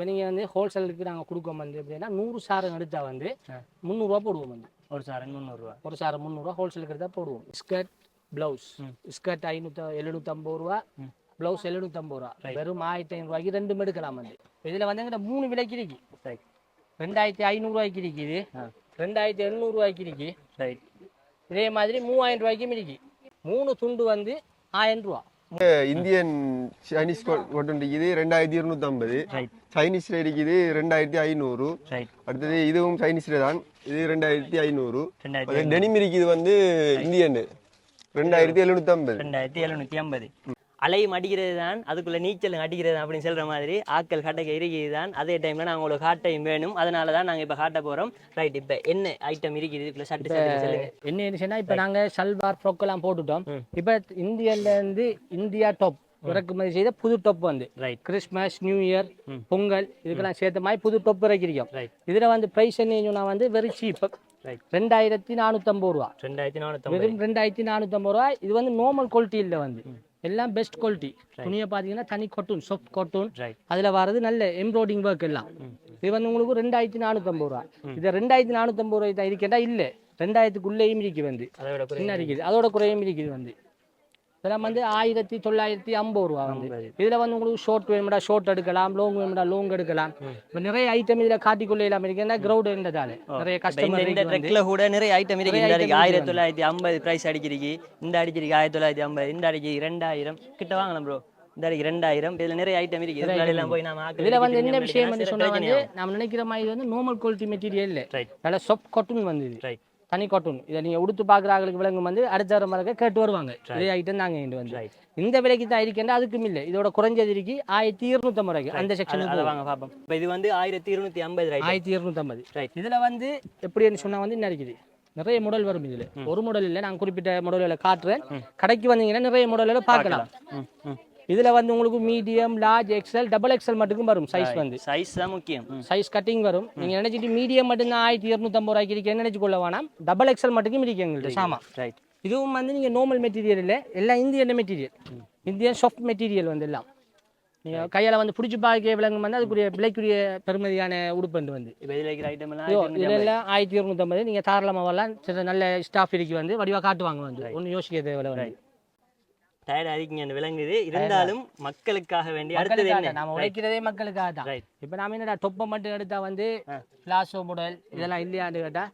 இப்போ நீங்கள் வந்து ஹோல்சேலுக்கு நாங்கள் கொடுக்கோம் வந்து எப்படின்னா நூறு சாரம் எடுத்தால் வந்து முந்நூறுரூவா போடுவோம் வந்து. ஒரு சாரன் முந்நூறுரூவா ஒரு சாரம் முந்நூறுரூவா ஹோல்சேலுக்கு எடுத்தால் போடுவோம். ஸ்கர்ட் ப்ளவுஸ் ஸ்கர்ட் ஐநூற்றி எழுநூற்றம்பது ரூபா ப்ளவுஸ் எழுநூற்றம்பது ரூபா. வெறும் ஆயிரத்தி ஐநூறுரூவாய்க்கு ரெண்டும் எடுக்கலாம் வந்து. இதில் வந்து எங்கிட்ட மூணு விலைக்கு இருக்கு. ரெண்டாயிரத்தி ஐநூறுரூவாய்க்கு இருக்குது ரெண்டாயிரத்தி எண்ணூறுரூவாய்க்கு இருக்கு. ரைட் இதே மாதிரி மூவாயிரம் ரூபாய்க்கும் இருக்கு. மூணு துண்டு வந்து ஆயிரம் ரூபா. இந்தியன் சைனீஸ் கொண்டு இருக்குது ரெண்டாயிரத்தி இருநூத்தி ஐம்பது ரைட் சைனீஸ்ல இருக்குது ரெண்டாயிரத்தி ஐநூறு. அடுத்தது இதுவும் சைனீஸ்ல தான். இது ரெண்டாயிரத்தி ஐநூறு. ரெண்டாயிரத்தி டெனிம் இருக்குது வந்து இந்தியன் ரெண்டாயிரத்தி எழுநூத்தி ஐம்பது ரெண்டாயிரத்தி எழுநூத்தி ஐம்பது. அலையும் அடிக்கிறது தான் அதுக்குள்ள நீச்சல் அடிக்கிறது தான் அப்படின்னு சொல்ற மாதிரி ஆட்கள் காட்டக்க இருக்குது தான் அதே டைம்ல நாங்க உங்களுக்கு காட்டையும் வேணும். அதனால தான் நாங்க இப்ப காட்ட போறோம். ரைட் இப்ப என்ன ஐட்டம் இருக்குது? இதுக்குள்ள சட்டு என்ன இருந்துச்சுன்னா இப்போ நாங்கள் சல்வார் ஃப்ராக்கெல்லாம் போட்டுட்டோம். இப்போ இந்தியால இருந்து இந்தியா டாப் இறக்குமதி செய்த புது டாப் வந்து. Right Christmas new year Pongal இதுக்கெல்லாம் சேர்த்த மாதிரி புது டொப் இறக்கிருக்கோம் இதில் வந்து ப்ரைஸ் என்ன வந்து வெரி சீப் ரைட் ரெண்டாயிரத்தி நானூற்றம்பது ரூபா. ரெண்டாயிரத்தி வெறும் ரெண்டாயிரத்தி நானூற்றம்பது ரூபா இது வந்து நார்மல் குவாலிட்டி இல்லை வந்து. எல்லாம் பெஸ்ட் குவாலிட்டி துணியை பார்த்தீங்கன்னா தனி கொட்டூன் சாஃப்ட் கொட்டூன் அதில் வர்றது நல்ல எம்ப்ராய்டிங் ஒர்க் எல்லாம். இது வந்து உங்களுக்கு ரெண்டாயிரத்தி நானூற்றம்பது ரூபா. இது ரெண்டாயிரத்தி நானூற்றம்பது ரூபாய் தான் இருக்கேட்டா இல்லை. ரெண்டாயிரத்துக்குள்ளேயும் இருக்கு வந்து. சின்ன இருக்குது. அதோட குறையும் இருக்குது வந்து. இதெல்லாம் வந்து ஆயிரத்தி தொள்ளாயிரத்தி ஐம்பது ரூபா வந்து. இதுல வந்து உங்களுக்கு ஷோர்ட் வேணும்டா ஷோர்ட் எடுக்கலாம் லோங் வேணும்டா லோங் எடுக்கலாம். இப்போ நிறைய ஐட்டம் இதுல காட்டிக்கொள்ள இல்லாம இருக்கு. ஏன்னா கிரௌட் இருந்ததால. நிறைய கஸ்டமர் இந்த ட்ரெக்ல கூட நிறைய ஐட்டம் இருக்கு. ஆயிரத்தி தொள்ளாயிரத்தி ஐம்பது பிரைஸ் அடிக்கிறீங்க இந்த அடிச்சிருக்கு ஆயிரத்தி தொள்ளாயிரத்தி ஐம்பது இந்த அடிக்கு ரெண்டாயிரம் கிட்ட வாங்கலாம் ப்ரோ இந்த ரெண்டாயிரம் இதுல நிறைய ஐட்டம் இருக்கு. இதுல வந்து என்ன விஷயம் வந்து சொன்னா வந்து நம்ம நினைக்கிற மாதிரி வந்து நார்மல் குவாலிட்டி மெட்டீரியல். நல்ல சாஃப்ட் காட்டன் வந்து தனி காட்டன் இதை நீங்க உடுத்து பாக்குறாங்களுக்கு விலங்கு வந்து அடுத்த வர மாதிரி கேட்டு வருவாங்க. இதே ஐட்டம் இங்க வந்து. இந்த விலைக்கு தான் இருக்கேன் அதுக்கும் இல்லை. இதோட குறைஞ்சது இருக்கு ஆயிரத்தி இருநூத்தம்பது ரூபாய்க்கு. அந்த செக்ஷன் வாங்க பாப்போம் இப்போ இது வந்து ஆயிரத்தி இருநூத்தி ஐம்பது ரைட் ஆயிரத்தி இருநூத்தம்பது ரைட் இதுல வந்து எப்படின்னு சொன்னா வந்து என்ன இருக்குது? நிறைய மாடல் வரும் இதுல. ஒரு மாடல் இல்ல நான் குறிப்பிட்ட மாடல்களை காட்டுறேன். கடைக்கு வந்தீங்கன்னா நிறைய மாடல்களை பார்க்கலாம். இதுல வந்து உங்களுக்கு medium large XL double XL மட்டுக்கும் வரும் சைஸ் வந்து. சைஸ் தான் முக்கியம். சைஸ் கட்டிங் வரும். நீங்க நினைச்சிட்டு மீடியம் மட்டும் தான் ஆயிரத்தி இருநூத்தம்பது ரூபாய்க்கு இருக்கேன்னு நினைச்சு கொள்ள வேணாம். டபுள் எக்ஸல் மட்டுக்கும் இருக்கு எங்கள்கிட்ட சாமா ரைட் இதுவும் வந்து நீங்க நார்மல் மெட்டீரியல் இல்ல எல்லாம் Indian material Indian soft material வந்து எல்லாம். நீங்க கையால வந்து பிடிச்சி பார்க்க விலங்கு வந்து அதுக்குரிய விலைக்குரிய பெருமதியான உடுப்பு வந்து. இப்போ இதில் இருக்கிற ஐட்டம் ஆயிரத்தி இருநூத்தம்பது. நீங்க தாராளமாக வரலாம். சில நல்ல ஸ்டாஃப் இருக்கு வந்து வடிவா காட்டுவாங்க வந்து. ஒன்றும் யோசிக்க தேவையில்ல டயர்ட் ஆகிங்க விளங்குது இருந்தாலும் மக்களுக்காக வேண்டி அடுத்தது என்ன? நாம உழைக்கிறதே மக்களுக்காக தான். இப்போ நாம என்னடா தொப்பை மட்டும் எடுத்தா வந்து பிளாசோ மாடல் இதெல்லாம் இல்லையான்னு கேட்டா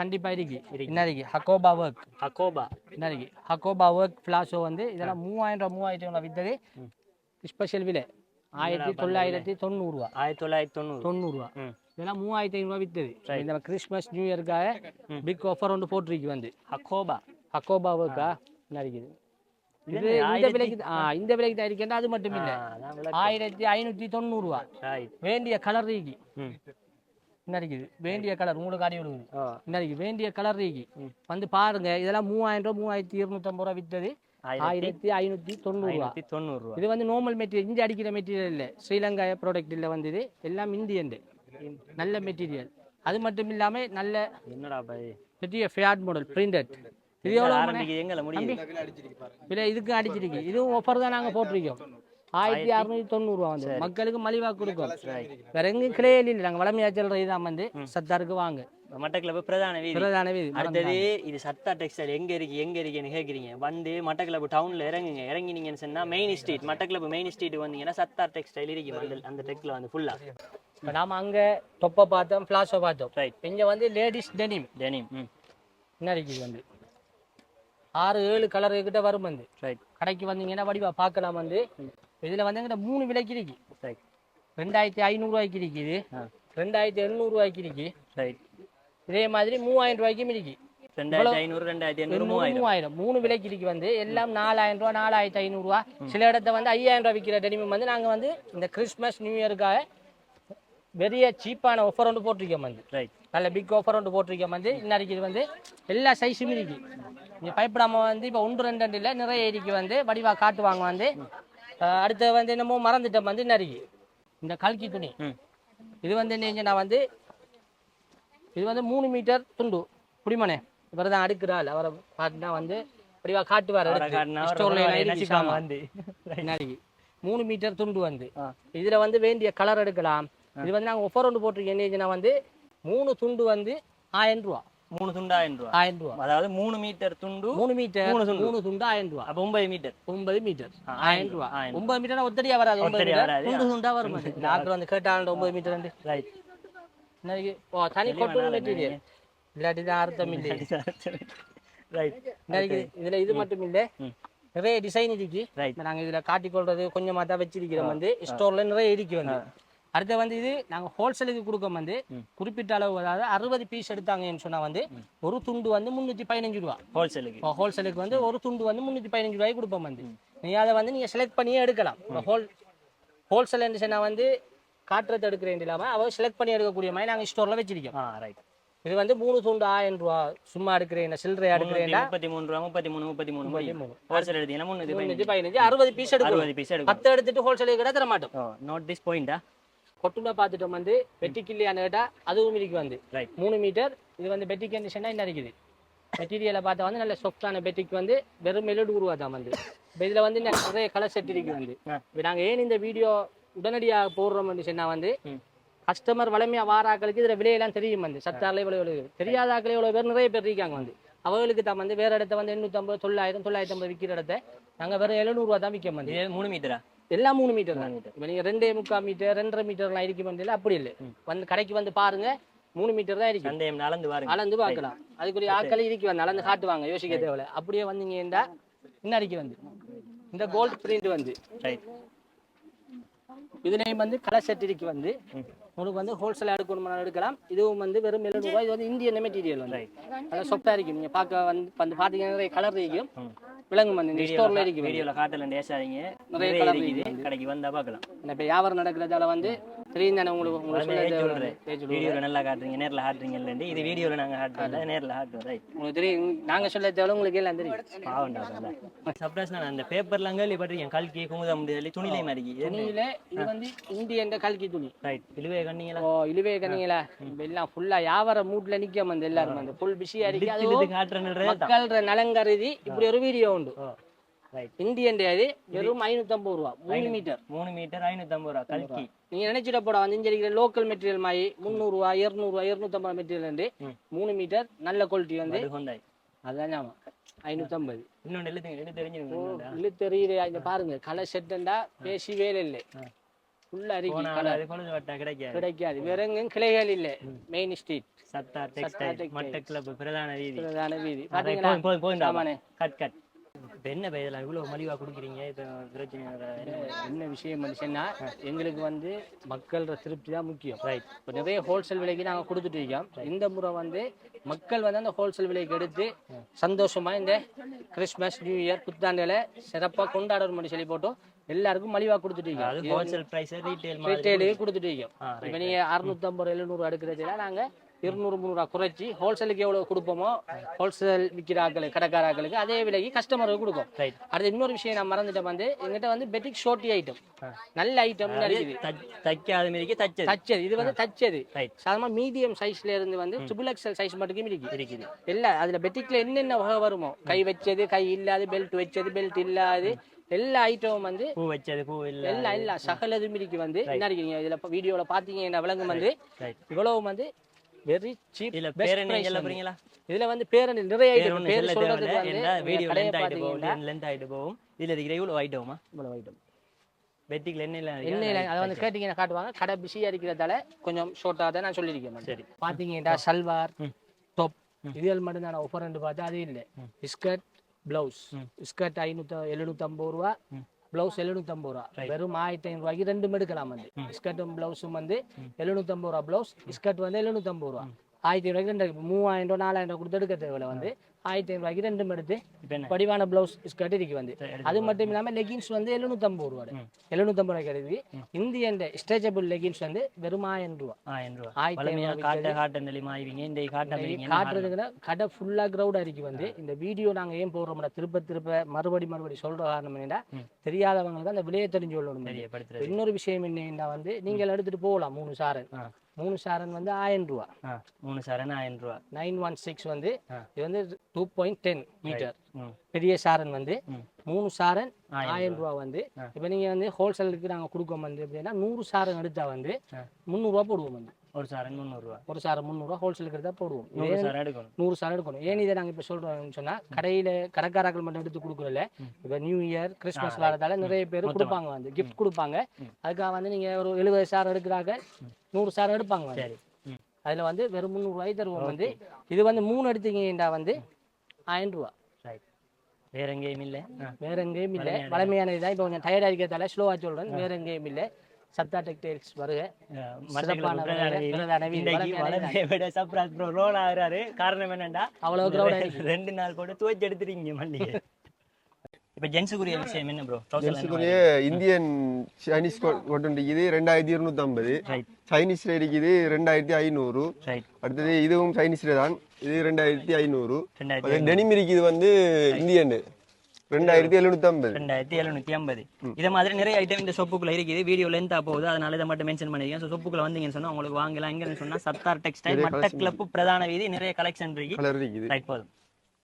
கண்டிப்பா இருக்கு. என்ன இருக்கு? ஹக்கோபா ஒர்க் அகோபா என்ன இருக்கு? ஹக்கோபா ஒர்க் பிளாசோ வந்து இதெல்லாம் மூவாயிரம் ரூபா மூவாயிரத்தி ஐநூறு வித்தது. ஸ்பெஷல் விலை. ஆயிரத்தி தொள்ளாயிரத்தி தொண்ணூறுரூவா ஆயிரத்தி தொள்ளாயிரத்தி தொண்ணூறு. தொண்ணூறுரூவா ம். இதெல்லாம் மூவாயிரத்தி ஐநூறுரூவா வித்தது. இந்த கிறிஸ்மஸ் நியூ இயர்க்காக பிக் ஆஃபர் ஒன்று போட்டிருக்கு வந்து. அகோபா ஹக்கோபா ஒர்க்கா என்ன இருக்குது? இது இந்த விலைக்கு இந்த விலைக்கு தான் அது மட்டும் இல்லை. ஆயிரத்தி ஐநூற்றி தொண்ணூறுரூவா வேண்டிய கலர் ம். என்ன இருக்குது? வேண்டிய கலர் உங்களுக்கு அடி விடுவது ஓ என்ன வேண்டிய கலர் இருக்கு வந்து பாருங்க இதெல்லாம் மூவாயிரம் ரூபா மூவாயிரத்தி இருநூத்தம்பது ரூபா வித்தது. ஆயிரத்தி தொண்ணூறுரூவா ஆயிரத்தி தொண்ணூறுரூவா இது வந்து நார்மல் மெட்டீரியல் இஞ்சி அடிக்கிற மெட்டீரியல் இல்லை. ஸ்ரீலங்கா ப்ராடக்ட் இல்லை வந்து இது. எல்லாம் இந்தியன் நல்ல மெட்டீரியல் அது மட்டும் இல்லாமல் நல்ல என்னடா பாய் பெரிய ஃபேட் மாடல் பிரிண்டட் இது எவ்வளோ எங்களை முடியுது. விலை இதுக்கு அடிச்சிருக்கு இதுவும் ஆஃபர் தான் நாங்கள் போட்டிருக்கோம். ஆயிரத்தி அறுநூத்தி தொண்ணூறுரூவா வந்து. மக்களுக்கு மலிவாக கொடுக்கும். வேற எங்கேயும் கிடையாது இல்லை நாங்கள் வளமையாக சொல்கிற இதான் வந்து. சத்தாருக்கு வாங்க. மட்டக்கிழப்பு பிரதான வீதி. பிரதான வீதி. அடுத்தது இது சத்தா டெக்ஸ்டைல் எங்க இருக்கு எங்க இருக்குன்னு கேக்குறீங்க. வந்து மட்டக்கிளப்பு டவுன்ல இறங்குங்க. இறங்கினீங்கன்னு சொன்னா main street Mattakkalappu main street வந்தீங்கன்னா சத்தா டெக்ஸ்டைல் இருக்கு அந்த அந்த டெக்ல வந்து ஃபுல்லா இப்போ நாம அங்கே தொப்பை பார்த்தோம் ஃப்ளாஷோ பார்த்தோம். ரைட் இங்கே வந்து லேடிஸ் டெனிம் டெனிம் என்ன இருக்குது வந்து? ஆறு ஏழு கலர் கிட்ட வரும் வந்து. கடைக்கு வந்தீங்கன்னா வடிவா பார்க்கலாம் வந்து. இதில் வந்து எங்கிட்ட மூணு விலைக்கு இருக்கு. ரெண்டாயிரத்தி ஐநூறுரூவாய்க்கு இருக்குது ரெண்டாயிரத்தி எழுநூறுவாய்க்கு இருக்கு. ரைட் இதே மாதிரி மூவாயிரம் ரூபாய்க்கும் இருக்கு. ஐநூறு மூவாயிரம். மூவாயிரம். மூணு விலைக்கு இருக்கு வந்து. எல்லாம் நாலாயிரம் ரூபா நாலாயிரத்தி ஐநூறுரூவா சில இடத்த வந்து ஐயாயிரம் ரூபா விற்கிற டெனிமம் வந்து நாங்கள் வந்து இந்த கிறிஸ்மஸ் நியூ இயருக்காக பெரிய சீப்பான ஆஃபர் ஒன்று போட்டிருக்கோம் வந்து ரைட் நல்ல பிக் ஆஃபர் ஒன்று போட்டிருக்கோம் வந்து இன்னைக்கு இது வந்து. எல்லா சைஸும் இருக்கு. நீங்கள் பயப்படாம வந்து இப்போ ஒன்று ரெண்டு ரெண்டு இல்லை நிறைய இருக்கு வந்து. வடிவா காட்டுவாங்க வந்து. அஹ் அடுத்து வந்து என்னமோ மறந்துட்டோம் வந்து இன்னைக்கு இந்த கல்கி துணி. இது வந்து என்ன நான் வந்து இது வந்து மூணு மீட்டர் துண்டு. புடிமனே. இவர் தான் அடுக்கிறாள். அவரை பார்த்துனா வந்து வடிவா காட்டுவார் வந்து. மூணு மீட்டர் துண்டு வந்து. இதுல வந்து வேண்டிய கலர் எடுக்கலாம். இது வந்து நாங்கள் ஒஃபர் ஒன்று போட்டிருக்கோம் என்னச்சுன்னா வந்து மூணு துண்டு வந்து ஆயிரம் ரூபா. மூணு துண்டு ஆயிரம் ரூபா. ஆயிரம் ரூபா. அதாவது மூணு மீட்டர் துண்டு மூணு மீட்டர் மூணு துண்டு. மூணு துண்டு ஆயிரம் ரூபா. அப்ப ஒன்பது மீட்டர். ஒன்பது மீட்டர். ஆயிரம் ரூபா. ஒன்பது மீட்டர் ஒத்தடியா வராது ஒன்பது மீட்டர். துண்டு துண்டா வரும் டாக்டர் வந்து கேட்டாங்க ஒன்பது மீட்டர் ரெண்டு ரைட் ஓ தனி கொட்டு மெட்டீரியல் இல்லாட்டி தான் அர்த்தம் இல்லை ரைட் இதுல இது மட்டும் இல்லை. நிறைய டிசைன் இருக்கு. நாங்க இதுல காட்டிக்கொள்றது கொஞ்சமா தான் வச்சிருக்கிறோம் வந்து. ஸ்டோர்ல நிறைய இருக்கு வந்து. அடுத்து வந்து இது நாங்க ஹோல்சேலுக்கு கொடுக்க வந்து குறிப்பிட்ட அளவு அதாவது அறுபது பீஸ் எடுத்தாங்கன்னு சொன்னா வந்து ஒரு துண்டு வந்து முன்னூத்தி பதினஞ்சு ரூபா. ஹோல்சேலுக்கு ஹோல்சேலுக்கு வந்து ஒரு துண்டு வந்து முந்நூற்றி பதினஞ்சு ரூபாய்க்கு கொடுப்போம் வந்து. நீங்க அதை வந்து நீங்க செலக்ட் பண்ணியே எடுக்கலாம். ஹோல் ஹோல்சேல் சொன்னா வந்து காட்டுறது எடுக்கிறேன் இல்லாம அவ செலக்ட் பண்ணி எடுக்கக்கூடிய மாதிரி நாங்க ஸ்டோர்ல வச்சிருக்கோம். ரைட் இது வந்து மூணு துண்டு ஆயிரம் ரூபா. சும்மா எடுக்கிறேன் சில்லறை எடுக்கிறேன்டா முப்பத்தி மூணு ரூபா முப்பத்தி மூணு முப்பத்தி மூணு ஹோல்சேல் எடுத்தீங்கன்னா முன்னூத்தி முந்நூற்றி பதினஞ்சு அறுபது பீஸ் எடுக்கும் பத்து எடுத்துட்டு ஹோல்சேலுக்கு கூட தர மாட்டோம். நோட் திஸ் பாயிண்டா கொட்டுல பார்த்துட்டோம் வந்து வெட்டி கிள்ளியான கேட்டா அதுவும் இருக்கு வந்து. மூணு மீட்டர் இது வந்து பெட்டிக் கண்டிஷனாக என்ன இருக்குது. மெட்டீரியலை பார்த்தா வந்து நல்ல சாஃப்டான பெட்டிக் வந்து வெறும் எழுநூறு ரூபா தான் வந்து இதில் வந்து நிறைய கலர் செட் இருக்கு வந்து. இப்போ நாங்கள் ஏன் இந்த வீடியோ உடனடியாக போடுறோம்னு சொன்னா வந்து. கஸ்டமர் வளமையாக வாராக்களுக்கு இதில் விலையெல்லாம் தெரியும் வந்து. சத்தாரில் இவ்வளோ இவ்வளோ தெரியாத ஆக்களே இவ்வளோ பேர் நிறைய பேர் இருக்காங்க வந்து. அவங்களுக்கு தான் வந்து வேற இடத்த வந்து எண்ணூற்றம்பது தொள்ளாயிரம் தொள்ளாயிரத்தி ஐம்பது விற்கிற இடத்த நாங்கள் வெறும் எழுநூறுவா தான் விற்க வந்து. மூணு மீட்டரா? எல்லாம் மூணு மீட்டர் தான் இப்போ நீங்கள் ரெண்டே முக்கால் மீட்டர் ரெண்டரை மீட்டர்லாம் இருக்க வேண்டியது அப்படி இல்லை. வந்து கடைக்கு வந்து பாருங்க மூணு மீட்டர் தான் இருக்கு. சந்தேகம் நடந்து பாருங்க. அளந்து பார்க்கலாம். அதுக்குரிய ஆட்கள் இருக்கு வந்து அளந்து காட்டுவாங்க யோசிக்க தேவையில்ல. அப்படியே வந்தீங்கன்னா இன்னும் அடிக்க வந்து. இந்த கோல்ட் பிரிண்ட் வந்து. ரைட் இதுலயும் வந்து கலர் செட் இருக்கு வந்து. உங்களுக்கு வந்து ஹோல்சேல் எடுக்கணும்னா எடுக்கலாம். இதுவும் வந்து வெறும் எழுநூறு ரூபாய் இது வந்து இந்தியன் மெட்டீரியல் வந்து. நல்லா சொப்டா இருக்கும் நீங்க பார்க்க வந்து வந்து பாத்தீங்கன்னா நிறைய கலர் இருக்கும் விளங்கும் இந்த ஸ்டோர்ல இருக்கு. வீடியோல காட்டல பேசாதீங்க. நிறைய இருக்குது. கடைக்கு வந்தா பார்க்கலாம். இந்த இப்ப வியாபாரம் நடக்கிறதால வந்து தெரியும் தானே உங்களுக்கு உங்களுக்கு சொல்லுங்க. வீடியோல நல்லா காட்டுறீங்க. நேர்ல காட்டுறீங்க இல்லைன்னு இது வீடியோல நாங்க காட்டுறோம் நேர்ல காட்டுறோம். ரைட் உங்களுக்கு தெரியும். நாங்க சொல்ல தேவை உங்களுக்கு எல்லாம் தெரியும். பாவண்டா சப்ரஸ் நான் அந்த பேப்பர்லாம் கேள்விப்பட்டிருக்கேன் கல்கி குமுதம் சொல்லி துணிலை மாதிரி துணியில இது வந்து இந்தியன் கல்கி துணி. ரைட் இழுவே கண்ணீங்களா? ஓ இழுவே கண்ணிங்களா? எல்லாம் ஃபுல்லா வியாபார மூட்ல நிக்க வந்து எல்லாரும். வந்து ஃபுல் பிஸியா இருக்கு காட்டுறேன்னு மக்கள் நலங்கருதி இப்படி ஒரு வீடியோ உண்டு ரைட் இந்தியன் அது வெறும் ஐநூத்தம்பது ரூபா. மூணு மீட்டர் மூணு மீட்டர் ஐநூத்தம்பது ரூபா கல்கி. நீங்க நினைச்சிட போட இருக்கிற லோக்கல் மெட்டீரியல் மாதிரி முந்நூறுவா இருநூறுவா இருநூத்தம்பது மெட்டீரியல் வந்து மூணு மீட்டர் நல்ல குவாலிட்டி வந்து ஹோண்டாய். அதான் ஞாபகம் ஐநூத்தம்பது. இன்னொன்று எழுத்து தெரிஞ்சுக்கணும் இழுத்தெறியுது இங்க பாருங்க. கலர் செட்டுண்டா பேசி வேலை இல்லை. ஃபுல்லா இருக்கு கிடைக்காது. கிடைக்காது. வேற எங்கேயும் கிளைகள் இல்லை. Main street Sattha textile. Mattakkalappu பிரதான வீதி. பிரதான வீதி. பாத்தீங்களா. கட் கட் இப்போ என்ன இதெல்லாம் இவ்வளோ மலிவா கொடுக்குறீங்க? இப்போ பிரச்சனை வர- என்ன விஷயம் மனுஷன்னா எங்களுக்கு வந்து மக்களோட திருப்தி தான் முக்கியம். ரைட் இப்போ நிறைய ஹோல்சேல் விலைக்கு நாங்கள் கொடுத்துட்டு இருக்கோம். இந்த முறை வந்து மக்கள் வந்து அந்த ஹோல்சேல் விலைக்கு எடுத்து சந்தோஷமா இந்த கிறிஸ்மஸ் நியூ இயர் புத்தாண்டுல சிறப்பாக கொண்டாடணும் சொல்லி போட்டோம் எல்லாருக்கும் மலிவா கொடுத்துட்டு இருக்கோம். ஹோல்சேல் ப்ரைஸ் ரீட்டைல் மாதிரி ரீட்டைலுக்கு கொடுத்துட்டு இருக்கோம். இப்போ நீங்க அறுநூத்தம்பது எழுநூறு எடுக்கிறதுல நாங்க இருநூறு முந்நூறுவா குறைச்சி ஹோல்சேலுக்கு எவ்வளவு கொடுப்போமோ ஹோல்சேல் விற்கிற ஆட்களுக்கு கடைக்காராக்களுக்கு அதே விலைக்கு கஸ்டமருக்கு கொடுக்கும். அடுத்து இன்னொரு விஷயம் நான் மறந்துட்டேன் வந்து எங்கிட்ட வந்து பெட்டிக் ஷோர்ட்டி ஐட்டம் நல்ல ஐட்டம் தைக்காத மாதிரிக்கு தச்சது. தச்சது. இது வந்து தச்சது. சாதாரண மீடியம் சைஸ்ல இருந்து வந்து ட்ரிபிள் எக்ஸல் சைஸ் மட்டும் இருக்கு இருக்குது இல்ல அதுல பெட்டிக்ல என்னென்ன வகை வருமோ கை வச்சது கை இல்லாது பெல்ட் வச்சது பெல்ட் இல்லாது எல்லா ஐட்டமும் வந்து பூ வச்சது பூ இல்ல எல்லா எல்லா சகல இதுமிரிக்கு வந்து. என்ன இருக்கீங்க இதுல வீடியோல பாத்தீங்கன்னா விளங்கும் வந்து இவ்வளவு வந்து வெரி சீப் இதுல பேர் என்ன சொல்ல போறீங்களா? இதுல வந்து பேரணி நிறைய ஐட்டம் பேர் வந்து என்ன வீடியோ ஆயிட்டு பாத்தீங்கன்னா போகும் லென்த் ஆயிட்டு போகும். இதுல இருக்கிற இவ்வளோ ஐட்டமா இவ்வளவு ஐட்டம் இல்ல? என்ன இல்லை அதை வந்து கேட்டீங்கன்னா காட்டுவாங்க. கடை பிஸியா இருக்கிறதால கொஞ்சம் ஷார்ட்டாக தான் நான் சொல்லியிருக்கேன். சரி. பாத்தீங்கன்னா சல்வார். டாப் இதுகள் மட்டும் தான் ஆஃபர் பார்த்து அது இல்லை. ஸ்கர்ட் பிளவுஸ் ஸ்கர்ட் ஐநூத்தி எழுநூத்தம்பது ரூபா. பிளவுஸ் எழுநூத்தம்பது ரூபா. வெறும் ஆயிரத்தி ஐநூறு ரூபாய்க்கு ரெண்டும் எடுக்கலாம் வந்து ஸ்கர்ட்டும் பிளவுஸும் வந்து எழுநூத்தம்பது ரூபா பிளவுஸ் ஸ்கர்ட் வந்து எழுநூத்தம்பது ரூபா. ஆயிரத்தி ஐநூறுவாய்க்கு ரெண்டு மூவாயிரம் ரூபா நாலாயிரம் ரூபா கொடுத்து எடுக்க தேவையில்ல வந்து. ஆயிரத்தி ஐநூறுவாய்க்கு ரெண்டும் எடுத்து படிவான பிளவுஸ் ஸ்கர்ட் இருக்கு வந்து. சரி, அது மட்டும் இல்லாம லெகின்ஸ் வந்து எழுநூத்தம்பது ரூபா எழுநூத்தம்பது ரூபாய்க்கு கிடைக்குது இந்தியன் ஸ்ட்ரெச்சபிள் லெகின்ஸ் வந்து வெறும் ஆயிரம் ரூபா காட்டுறதுக்குன்னா கடை ஃபுல்லா கிரௌடா இருக்கு வந்து. இந்த வீடியோ நாங்க ஏன் போடுறோம்னா திருப்ப திருப்ப மறுபடி மறுபடி சொல்ற காரணம் என்னன்னா தெரியாதவங்களுக்கு அந்த விலையை தெரிஞ்சு தெரியப்படுத்துறது இன்னொரு விஷயம் என்னன்னா வந்து நீங்கள் எடுத்துட்டு போகலாம் மூணு சாரன் ஆ. மூணு சாரன் வந்து ஆயிரம் ரூபா. மூணு சரண ஆயிரம் ரூபா. நைன் ஒன் சிக்ஸ் வந்து. இது வந்து டூ பாயிண்ட் டென் மீட்டர். பெரிய சாரன் வந்து மூணு சாரன் ஆயிரம் ரூபா. வந்து. இப்போ நீங்கள் வந்து ஹோல்சேலுக்கு நாங்கள் கொடுக்கோம் வந்து எப்படின்னா நூறு சாரம் எடுத்தா வந்து. முந்நூறுரூவா போடுவோம் வந்து. ஒரு சாரன் முந்நூறுரூவா ஒரு சாரம் முந்நூறுரூவா ஹோல்சேலுக்கு எடுத்தா போடுவோம். நூறு சாரம் எடுக்கணும். நூறு சாரம் எடுக்கணும். ஏன் இதை நாங்கள் இப்போ சொல்கிறோம்னு சொன்னால் கடையில் கடைக்காரர்கள் மட்டும் எடுத்து கொடுக்குறல இப்போ நியூ இயர் கிறிஸ்மஸ் வரதால நிறைய பேர். கொடுப்பாங்க வந்து கிஃப்ட் கொடுப்பாங்க. அதுக்காக வந்து நீங்கள் ஒரு எழுபது சாரம் எடுக்கிறாங்க நூறு சாரம் எடுப்பாங்க. சரி. அதில் வந்து வெறும் முந்நூறுவாய் தருவோம் வந்து. இது வந்து மூணு எடுத்தீங்கன்னா வந்து ஆயிரம் ரூபா. வேற எங்கேயும் இல்லை. வேற எங்கேயும் இல்லை. வலிமையானது. தான் இப்போ கொஞ்சம் டயர்டாக இருக்கிறதால ஸ்லோவாக சொல்கிறேன் வேற எங்கேயும் இல்லை. சத்தா டெக்டைல்ஸ் வருக. சப்ராஸ் ப்ரோ ரோல் ஆகுறாரு. காரணம் என்னண்டா? அவ்வளோ crowd ஆயிருக்கு. ரெண்டு நாள் போட்டு துவைச்சு எடுத்துறீங்க மல்லிகை இப்ப ஜென்ஸுக்குரிய விஷயம் என்ன ப்ரோ ஜென்ஸுக்குரிய இந்தியன் சைனீஸ் கொண்டு இது ரெண்டாயிரத்தி இருநூத்தி ஐம்பது ரைட் சைனீஸ்ல இருக்குது ரெண்டாயிரத்தி ஐநூறு. ரைட் அடுத்தது இதுவும் சைனீஸ்ல தான். இது ரெண்டாயிரத்தி ஐநூறு. ரெண்டாயிரத்தி அது டெனிம் இருக்குது வந்து இந்தியன். ரெண்டாயிரத்தி எழுநூத்தி ஐம்பது. ரெண்டாயிரத்தி எழுநூத்தி ஐம்பது. இதை மாதிரி நிறைய ஐட்டம் இந்த ஷாப்புக்குள்ள இருக்குது. வீடியோ லென்த்தா போகுது. அதனால இதை மட்டும் மென்ஷன் பண்ணிருக்கேன் ஸோ ஷாப்புக்குள்ள வந்தீங்கன்னு சொன்னா உங்களுக்கு வாங்கலாம். எங்கன்னு சொன்னா சத்தார் டெக்ஸ்டைல் மட்ட கிளப்பு பிரதான வீதி நிறைய கலெக்ஷன் இருக்கு. ரைட் போதும்.